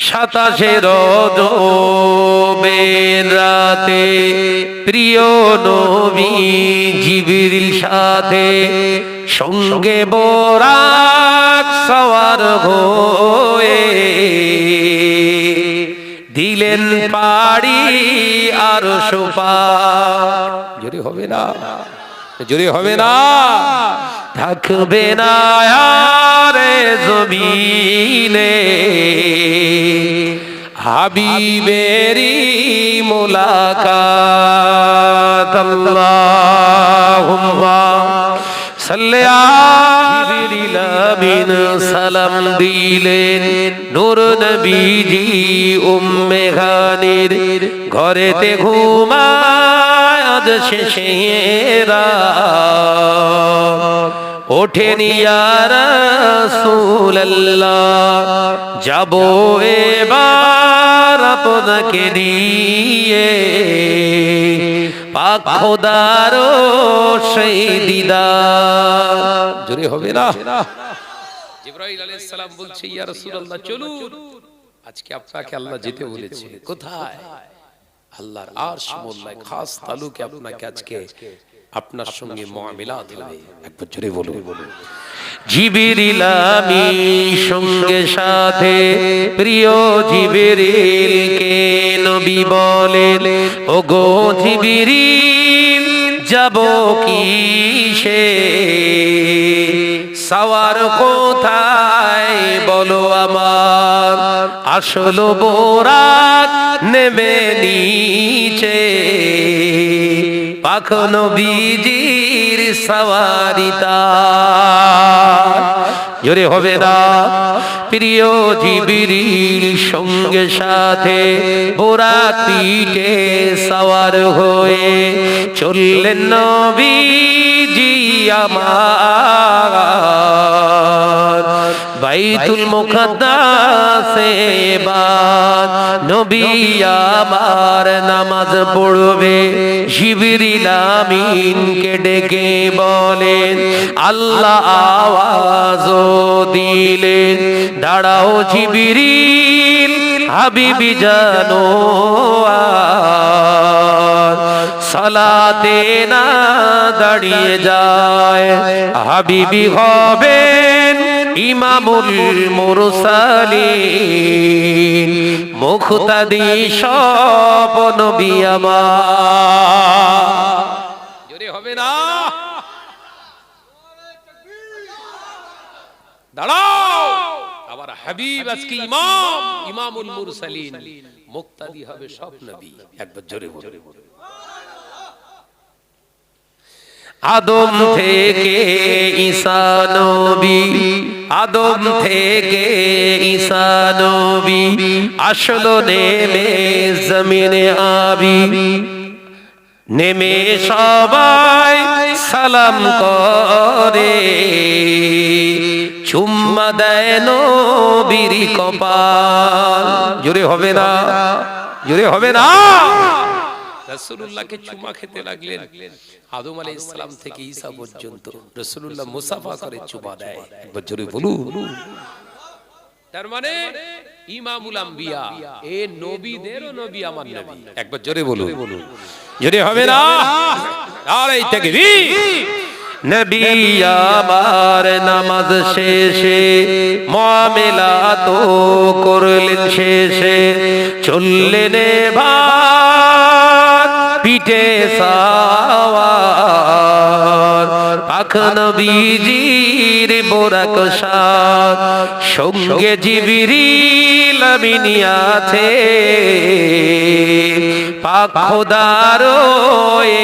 সাতাশে রাতে প্রিয় নবী জিবির সাথে সঙ্গে বোরাক সওয়ার হয়ে দিলেন পাড়ি আর সোপার যদি হবে না? জোরে হবে না। থাকবে না আরে জমিনে। হাবিবেরি মোলাকাত আল্লাহুম্মা সাল্লি আমিন সালাম দিলেন। নূর নবীজি উম্মে খানির ঘরেতে ঘুমায়। শেষে রাত ওঠেনি রাসূলুল্লাহ। যাব এবার আপনাকে নিয়ে। পাক খোদার সেই দিদার। জোরে হবে না? জিব্রাইল আলাইহিস সালাম বলছে ইয়া রাসূলুল্লাহ চলুন। আজকে আপনাকে আল্লাহ যেতে বলেছে। কোথায়? আল্লাহর আরশ মোল্লায় খাস তালুকে আপনাকে আজকে আপনার সঙ্গে মুআমিলাত হবে। একবার জোরে বলুন। জিবিরিল সঙ্গে সাথে প্রিয় জিবিরিল কে নবী বলেন ও গো জিবিরিল, যাব কিসে? সাওয়ার কোথায় বলো আমার? আসলো বোরাক নেবে নিচে। পাখন বীজির সওয়ারিতা জোরে হবে না। প্রিয় জিবিরির সঙ্গে সাথে বোরা পিঠে সওয়ার হয়ে চললেন নবীজি আমার। বাইতুল মুকদ্দাসে বাদ নবী আমার নামাজ পড়বে। শিবিরিল আমিনকে ডেকে বলেন, আল্লাহ আওয়াজ দিলেন, দাঁড়াও জিবিরিল, হাবিবি জানো আর সালাতে না দাঁড়িয়ে যায়। হাবিবি হবেন ইমামুল মুরসালিন। মুখতাদি সব নবী আমার। জোরে হবে না। দাঁড়াও। আবার হাবিব আজকে ইমাম, ইমামুল মুরসালিন। মুক্তাদি হবে সব নবী। একবার জোরে বলে আদম থেকে ঈসা নবী আদম থেকে ঈসা নবী। আসলো নেমে জমিনে আবি। নেমে সবাই সালাম করে। চুম্মা দেয় নবীর কপাল। জুড়ে হবে না। জুড়ে হবে না। রসুল্লাহকে চুমা খেতে লাগলেন। আদম আলাই ইসলাম থেকে ঈসা পর্যন্ত রসুল্লাহ মুসাফা করে চুমা দেয়। একবার জোরে বলুন। তার মানে ইমামুল আম্বিয়া এ নবীদেরও নবী আমার নবী একবার জোরে বলুন। হবে না? আর এই তাকবীর। নবী আমার নামাজ শেষে মামেলা তো করলেন শেষে। চললেন ভাত পিঠে সাওয়ার? পাখ নবীজির বোরাক সাত সঙ্গে জিবিরিল আছে। পাক খোদার এ